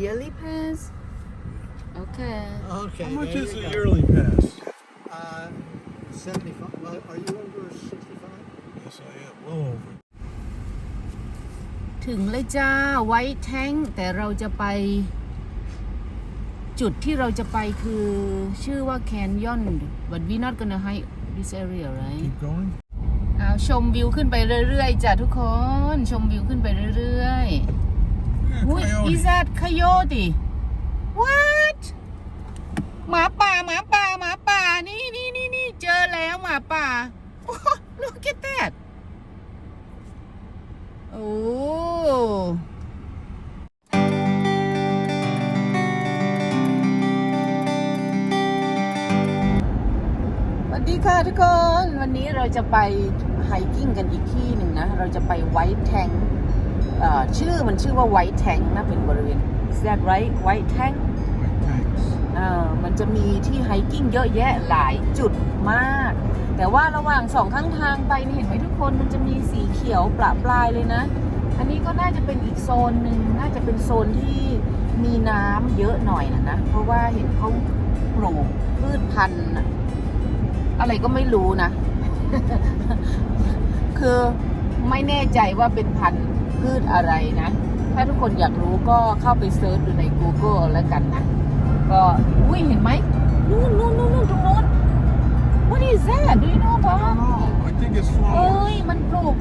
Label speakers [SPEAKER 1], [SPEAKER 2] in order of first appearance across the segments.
[SPEAKER 1] yearly pass okay
[SPEAKER 2] Okay.
[SPEAKER 3] How much
[SPEAKER 2] there
[SPEAKER 3] is
[SPEAKER 2] you
[SPEAKER 3] a
[SPEAKER 2] go.
[SPEAKER 3] yearly pass?
[SPEAKER 2] Uh, seventy-five, well, are you over sixty-five?
[SPEAKER 3] Yes, I am. Well over.
[SPEAKER 1] ถึงเลยจ้าไวท์แท้งแต่เราจะไป จุดที่เราจะไปคือชื่อว่าแคนยอน but we not gonna hike this area right
[SPEAKER 3] Keep going.
[SPEAKER 1] เอาชมวิวขึ้นไปเรื่อยๆจ้ะทุกคน ชมวิวขึ้นไปเรื่อยๆ
[SPEAKER 3] Yeah,
[SPEAKER 1] อุ้ย
[SPEAKER 3] coyote.
[SPEAKER 1] is that coyote what หมาป่าหมาป่าหมาป่านี่นี่นี่นี่เจอแล้วหมาป่า oh, look at that โอ้สวัสดีค่ะทุกคน วันนี้เราจะไปไฮกิ้งกันอีกที่หนึ่งนะ เราจะไปไวท์แทง ชื่อมันชื่อว่าไวท์แทงนะเป็นบริเวณ is that right white tank
[SPEAKER 3] White tanks.
[SPEAKER 1] อ่ามันจะมีที่ไฮกิ้งเยอะแยะหลายจุดมาก แต่ว่าระหว่างสองข้างทางไปนี่เห็นไหมทุกคนมันจะมีสีเขียวประปรายเลยนะ อันนี้ก็น่าจะเป็นอีกโซนหนึ่งน่าจะเป็นโซนที่มีน้ำเยอะหน่อยนะนะ เพราะว่าเห็นเขาปลูกพืชพันธุ์น่ะอะไรก็ไม่รู้นะ คือไม่แน่ใจว่าเป็นพันธุ์ พืชอะไรนะ ถ้าทุกคนอยากรู้ก็เข้าไปเซิร์ชดูใน Google แล้วกันนะ ก็อุ้ยเห็นไหมนู่นนู่นนู่นนู่นตรงนู้น What is that Do you know
[SPEAKER 3] I
[SPEAKER 1] Bob
[SPEAKER 3] don't know. I think it's
[SPEAKER 1] เอ้ย
[SPEAKER 3] flowers.
[SPEAKER 1] มันปลูก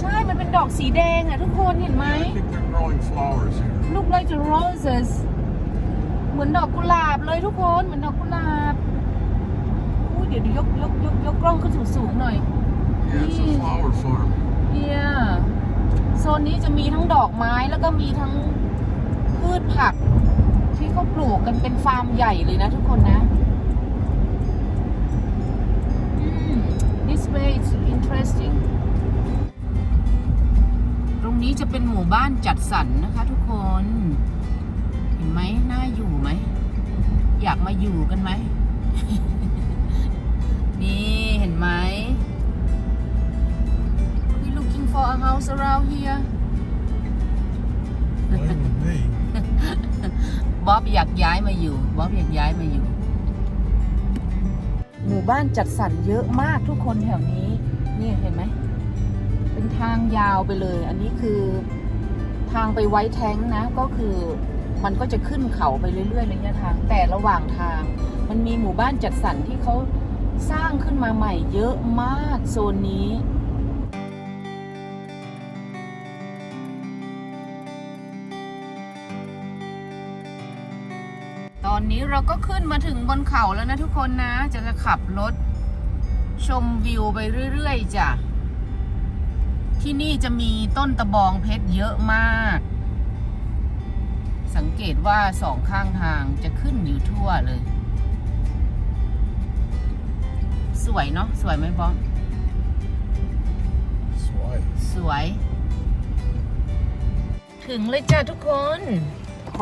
[SPEAKER 1] ใช่ มันเป็นดอกสีแดงอะทุกคนเห็นไหม
[SPEAKER 3] I think they're growing flowers here.
[SPEAKER 1] Look like the roses เหมือนดอกกุหลาบเลยทุกคน เหมือนดอกกุหลาบอุ้ยเดี๋ยวยกยกยกยกกล้องขึ้นสูงๆหน่อย
[SPEAKER 3] Yeah, it's a
[SPEAKER 1] Yeah.
[SPEAKER 3] flower farm.
[SPEAKER 1] เอีย โซนนี้จะมีทั้งดอกไม้แล้วก็มีทั้งพืชผัก ที่เขาปลูกกันเป็นฟาร์มใหญ่เลยนะทุกคนนะอืม this way is interesting ตรงนี้จะเป็นหมู่บ้านจัดสรรนะคะทุกคน เห็นไหมน่าอยู่ไหม อยากมาอยู่กันไหม นี่เห็นไหม for a house around here
[SPEAKER 3] Fine with me.
[SPEAKER 1] บ๊อบอยากย้ายมาอยู่บ๊อบอยากย้ายมาอยู่ หมู่บ้านจัดสรรเยอะมากทุกคนแถวนี้ นี่เห็นไหม เป็นทางยาวไปเลย อันนี้คือทางไปไว้แท้งนะ ก็คือมันก็จะขึ้นเขาไปเรื่อยๆระยะทาง แต่ระหว่างทาง มันมีหมู่บ้านจัดสรรที่เขาสร้างขึ้นมาใหม่เยอะมากโซนนี้ นนี้เราก็ขึ้นมาถึงบนเขาแล้วนะทุกคนนะ จะจะขับรถ ชมวิวไปเรื่อยๆจ้ะ ที่นี่จะมีต้นตะบองเพชรเยอะมาก สังเกตว่าสองข้างทางจะขึ้นอยู่ทั่วเลย สวยเนาะสวยไหมบอม
[SPEAKER 3] Swipe.
[SPEAKER 1] สวย ถึงเลยจ้ะทุกคน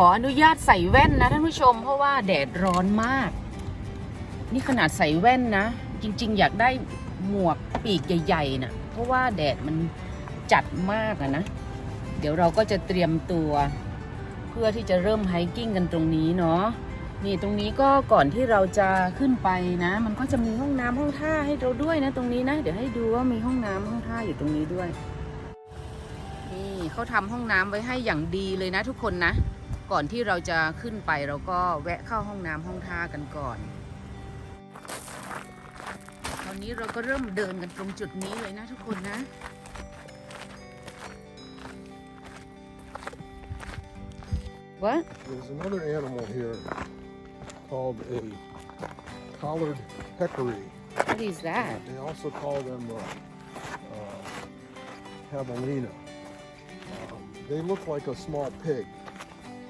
[SPEAKER 1] ขออนุญาตใส่แว่นนะท่านผู้ชม เพราะว่าแดดร้อนมาก นี่ขนาดใส่แว่นนะ จริง ๆ อยากได้หมวกปีกใหญ่ๆนะเพราะว่าแดดมันจัดมากอะนะ เดี๋ยวเราก็จะเตรียมตัว เพื่อที่จะเริ่มไฮกิ้งกันตรงนี้เนาะนี่ตรงนี้ก็ก่อนที่เราจะขึ้นไปนะ มันก็จะมีห้องน้ำห้องท่าให้เราด้วยนะตรงนี้นะ เดี๋ยวให้ดูว่ามีห้องน้ำห้องท่าอยู่ตรงนี้ด้วย นี่เขาทำห้องน้ำไว้ให้อย่างดีเลยนะทุกคนนะ ก่อนที่เราจะขึ้นไปเราก็แวะเข้าห้องน้ำห้องท่ากันก่อน ตอนนี้เราก็เริ่มเดินกันตรงจุดนี้เลยนะทุกคนนะ What
[SPEAKER 3] There's another animal here called a collared peccary.
[SPEAKER 1] What is that
[SPEAKER 3] They also call them uh, uh, javelina. Um, they look like a small pig.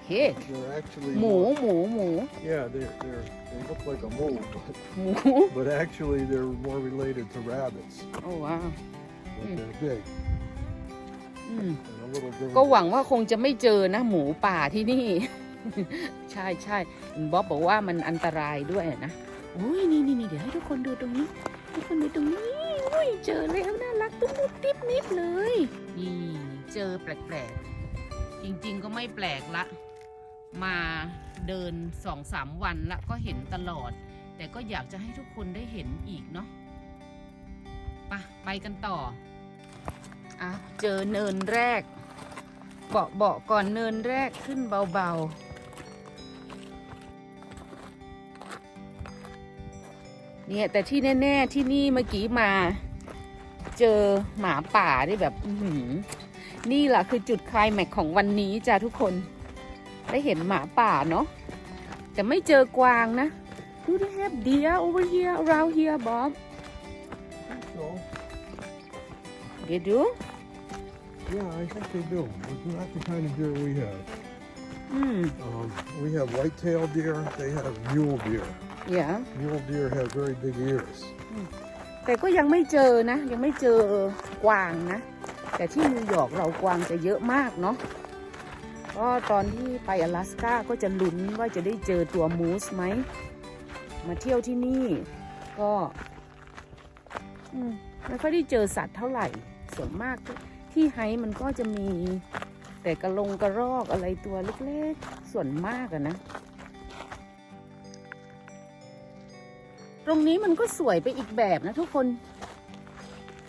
[SPEAKER 1] Pig
[SPEAKER 3] They're actually
[SPEAKER 1] หมู
[SPEAKER 3] more-
[SPEAKER 1] หมู หมู
[SPEAKER 3] yeah, they're, they're they look like a mole, but,
[SPEAKER 1] หมู
[SPEAKER 3] but actually they're more related to rabbits.
[SPEAKER 1] โอ้ว้าว
[SPEAKER 3] But
[SPEAKER 1] Mm.
[SPEAKER 3] they're big
[SPEAKER 1] อืม
[SPEAKER 3] and a little
[SPEAKER 1] ก็
[SPEAKER 3] dangerous.
[SPEAKER 1] หวังว่าคงจะไม่เจอนะหมูป่าที่นี่ ใช่ใช่บ๊อบบอกว่ามันอันตรายด้วยนะอุ้ยนี่นี่นี่เดี๋ยวให้ทุกคนดูตรงนี้ ทุกคนดูตรงนี้อุ้ยเจอแล้วน่ารักตุ๊บตุ๊บติ๊บนิบเลยนี่เจอแปลกๆ จริงๆก็ไม่แปลกละ มาเดินสองสามวันละก็เห็นตลอด แต่ก็อยากจะให้ทุกคนได้เห็นอีกเนาะไปะไปกันต่ออะเจอเนินแรกเบาะเบาะก่อนเนินแรกขึ้นเบาๆเนี่ยแต่ที่แน่ ๆ ที่นี่เมื่อกี้มา เจอหมาป่าได้แบบหืนี่แหละคือจุดคลายแม็กของวันนี้จ้ะทุกคน ได้เห็นหมาป่าเนาะแต่ไม่เจอกวางนะ Do they have deer over here around here Bob
[SPEAKER 3] So,
[SPEAKER 1] They do
[SPEAKER 3] yeah, I think they do. It's not the kind of deer we have.
[SPEAKER 1] อืม
[SPEAKER 3] Um, we have white-tailed deer. They have mule deer.
[SPEAKER 1] yeah
[SPEAKER 3] Mule deer have very big ears.
[SPEAKER 1] แต่ก็ยังไม่เจอนะ ยังไม่เจอกวางนะ แต่ที่นิวยอร์กเรากวางจะเยอะมากเนาะ ก็ตอนที่ไปอลาสก้าก็จะลุ้นว่าจะได้เจอตัวมูสไหม มาเที่ยวที่นี่ก็ไม่ค่อยได้เจอสัตว์เท่าไหร่ ส่วนมากที่ไฮมันก็จะมี แต่กระลงกระรอกอะไรตัวเล็กๆ ส่วนมากอะนะ ตรงนี้มันก็สวยไปอีกแบบนะทุกคน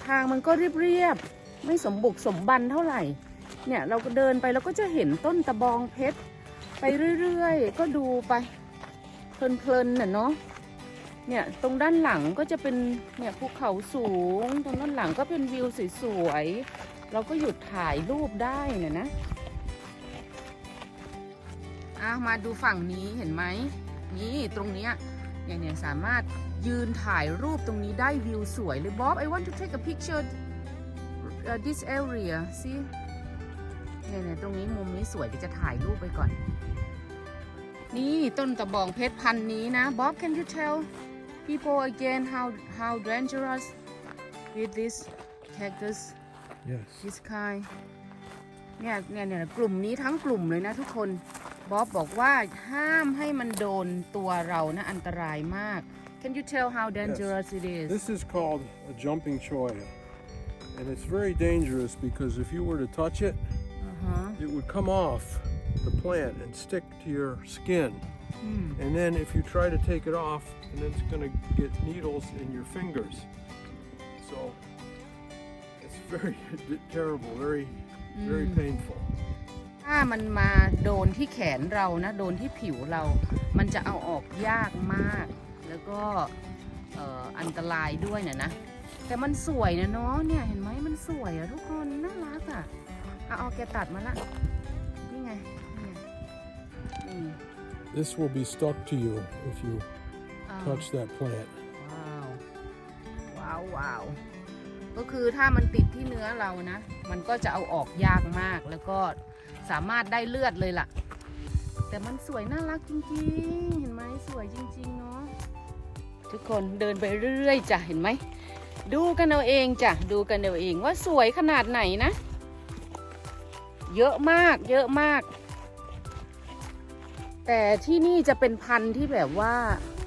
[SPEAKER 1] ทางมันก็เรียบๆ ไม่สมบุกสมบันเท่าไหร่ เนี่ยเราก็เดินไปเราก็จะเห็นต้นตะบองเพชร ไปเรื่อยๆ ก็ดูไปเพลินๆน่ะเนาะเนี่ยตรงด้านหลังก็จะเป็นเนี่ยภูเขาสูง ตรงด้านหลังก็เป็นวิวสวยๆเราก็หยุดถ่ายรูปได้น่ะนะอะมาดูฝั่งนี้เห็นไหมนี่ตรงเนี้ยเนี่ยเนี่ยสามารถยืนถ่ายรูปตรงนี้ได้วิวสวยเลยบ๊อบ I want to take a picture uh, this area see เนี่ยเนี่ยตรงนี้มุมนี้สวยเดี๋ยวจะถ่ายรูปไปก่อน นี่ต้นตะบองเพชรพันธุ์นี้นะบ๊อบ can you tell people again how how dangerous with this cactus
[SPEAKER 3] Yes.
[SPEAKER 1] this kind เนี่ยเนี่ยเนี่ยกลุ่มนี้ทั้งกลุ่มเลยนะทุกคนบ๊อบบอกว่าห้ามให้มันโดนตัวเรานะอันตรายมาก Can you tell how dangerous it is
[SPEAKER 3] This is called a jumping cholla. And it's very dangerous because if you were to touch it,
[SPEAKER 1] อ่าฮะ
[SPEAKER 3] it would come off the plant and stick to your skin.
[SPEAKER 1] อืม
[SPEAKER 3] And then if you try to take it off, and then it's going to get needles in your fingers. So it's very terrible, very, very painful.
[SPEAKER 1] ถ้ามันมาโดนที่แขนเรานะ โดนที่ผิวเรา มันจะเอาออกยากมาก แล้วก็เอ่ออันตรายด้วยนะนะ แต่มันสวยนะเนาะ เนี่ยเห็นไหมมันสวยอะทุกคน น่ารักอะ เอาเอาแกตัดมาละนี่ไงนี่ไงนี่
[SPEAKER 3] This will be stuck to you if you
[SPEAKER 1] อ้าว
[SPEAKER 3] touch that plant.
[SPEAKER 1] ว้าว ว้าวว้าวก็คือถ้ามันติดที่เนื้อเรานะ มันก็จะเอาออกยากมากแล้วก็สามารถได้เลือดเลยล่ะ แต่มันสวยน่ารักจริงๆ เห็นไหมสวยจริงๆเนาะทุกคนเดินไปเรื่อยๆจ้ะเห็นไหม ดูกันเอาเองจ้ะดูกันเอาเองว่าสวยขนาดไหนนะ เยอะมากเยอะมาก แต่ที่นี่จะเป็นพันธุ์ที่แบบว่า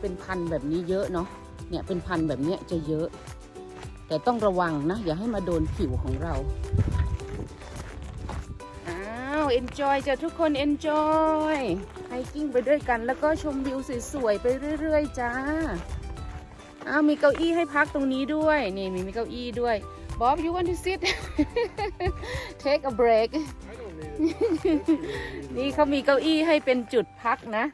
[SPEAKER 1] เป็นพันธุ์แบบนี้เยอะเนาะเนี่ยเป็นพันธุ์แบบเนี้ยจะเยอะ แต่ต้องระวังนะ อย่าให้มาโดนผิวของเราอ้าว enjoy จ้ะทุกคน enjoy ไฮกิ้งไปด้วยกัน แล้วก็ชมวิวสวยๆไปเรื่อยๆจ้าอ้าวมีเก้าอี้ให้พักตรงนี้ด้วย นี่มีมีเก้าอี้ด้วย Bob you want to sit take a break นี่เขามีเก้าอี้ให้เป็นจุดพักนะ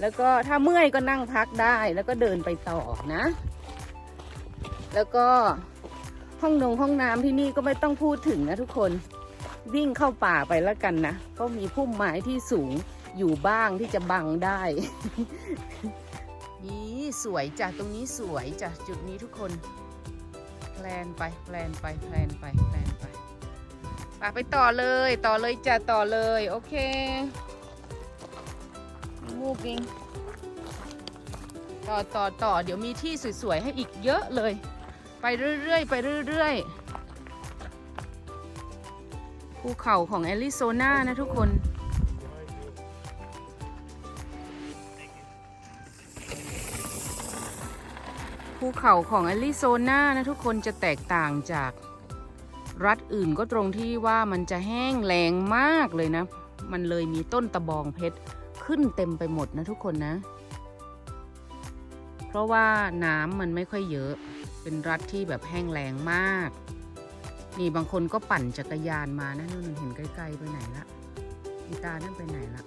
[SPEAKER 1] แล้วก็ถ้าเมื่อยก็นั่งพักได้ แล้วก็เดินไปต่อนะ แล้วก็ห้องนงห้องน้ำที่นี่ก็ไม่ต้องพูดถึงนะทุกคน วิ่งเข้าป่าไปแล้วกันนะเพราะมีพุ่มไม้ที่สูงอยู่บ้างที่จะบังได้ นี่สวยจ้ะตรงนี้สวยจ้ะจุดนี้ทุกคน แพลนไปแพลนไปแพลนไปแพลนไป ปไปต่อเลยต่อเลยจะต่อเลยโอเคมูกิงต่อต่อต่อเดี๋ยวมีที่สวยๆให้อีกเยอะเลย ไปเรื่อยๆไปเรื่อยๆภูเขาของแอริโซนานะทุกคนภูเขาของแอริโซนานะทุกคนจะแตกต่างจาก รัฐอื่นก็ตรงที่ว่ามันจะแห้งแล้งมากเลยนะ มันเลยมีต้นตะบองเพชรขึ้นเต็มไปหมดนะทุกคนนะ เพราะว่าน้ำมันไม่ค่อยเยอะ เป็นรัฐที่แบบแห้งแล้งมาก นี่บางคนก็ปั่นจักรยานมานะนู่นเห็นไกลๆไปไหนละอีตานั่นไปไหนละ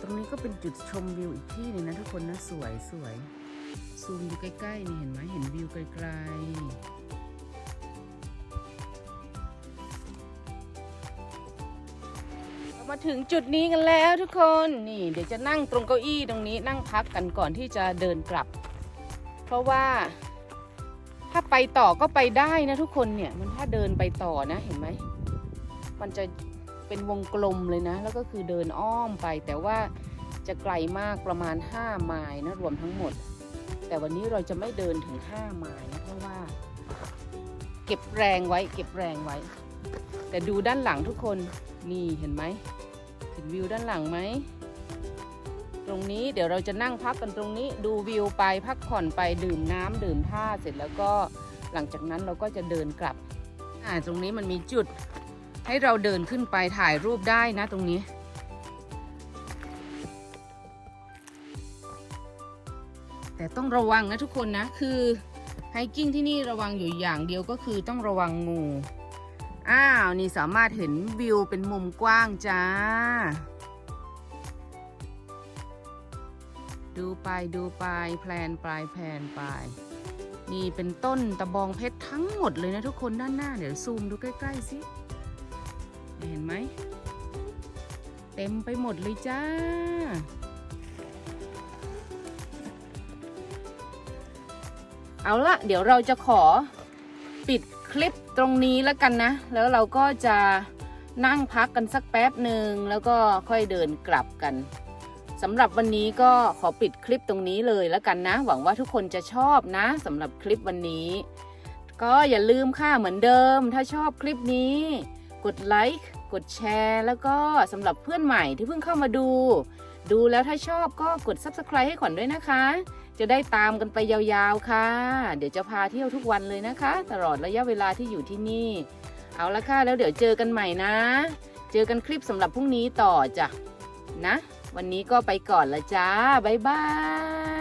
[SPEAKER 1] ตรงนี้ก็เป็นจุดชมวิวอีกที่หนึงนะทุกคนนะสวยสวย ซูมดูใกล้ๆ นี่เห็นไหมเห็นวิวไกลๆเรามาถึงจุดนี้กันแล้วทุกคนนี่ เดี๋ยวจะนั่งตรงเก้าอี้ตรงนี้นั่งพักกันก่อนที่จะเดินกลับ เพราะว่าถ้าไปต่อก็ไปได้นะทุกคนเนี่ยมันถ้าเดินไปต่อนะเห็นไหมมันจะเป็นวงกลมเลยนะ แล้วก็คือเดินอ้อมไป แต่ว่าจะไกลมากประมาณ5ไมล์นะรวมทั้งหมด แต่วันนี้เราจะไม่เดินถึง5ไมล์นะเพราะว่า เก็บแรงไว้ เก็บแรงไว้ แต่ดูด้านหลังทุกคนนี่เห็นไหมเห็นวิวด้านหลังไหมตรงนี้เดี๋ยวเราจะนั่งพักกันตรงนี้ ดูวิวไปพักผ่อนไปดื่มน้ำดื่มท่าเสร็จแล้วก็หลังจากนั้นเราก็จะเดินกลับอ่าตรงนี้มันมีจุดให้เราเดินขึ้นไปถ่ายรูปได้นะตรงนี้ แต่ต้องระวังนะทุกคนนะ คือไฮกิ้งที่นี่ระวังอยู่อย่างเดียวก็คือต้องระวังงู อ้าว นี่สามารถเห็นวิวเป็นมุมกว้างจ้า ดูไปดูไปแพลนปลายแพลนไป นี่เป็นต้นตะบองเพชรทั้งหมดเลยนะทุกคนด้านหน้า เดี๋ยวซูมดูใกล้ๆสิเห็นไหม เต็มไปหมดเลยจ้า เอาละเดี๋ยวเราจะขอปิดคลิปตรงนี้แล้วกันนะ แล้วเราก็จะนั่งพักกันสักแป๊บหนึ่งแล้วก็ค่อยเดินกลับกันสำหรับวันนี้ก็ขอปิดคลิปตรงนี้เลยแล้วกันนะ หวังว่าทุกคนจะชอบนะสำหรับคลิปวันนี้ ก็อย่าลืมค่ะเหมือนเดิม ถ้าชอบคลิปนี้ กดไลค์กดแชร์แล้วก็สำหรับเพื่อนใหม่ที่เพิ่งเข้ามาดู ดูแล้วถ้าชอบก็กด Subscribe ให้ขวัญด้วยนะคะ จะได้ตามกันไปยาวๆค่ะ เดี๋ยวจะพาเที่ยวทุกวันเลยนะคะ ตลอดระยะเวลาที่อยู่ที่นี่ เอาละค่ะ แล้วเดี๋ยวเจอกันใหม่นะ เจอกันคลิปสำหรับพรุ่งนี้ต่อจ้ะนะ วันนี้ก็ไปก่อนละจ้าบ๊ายบาย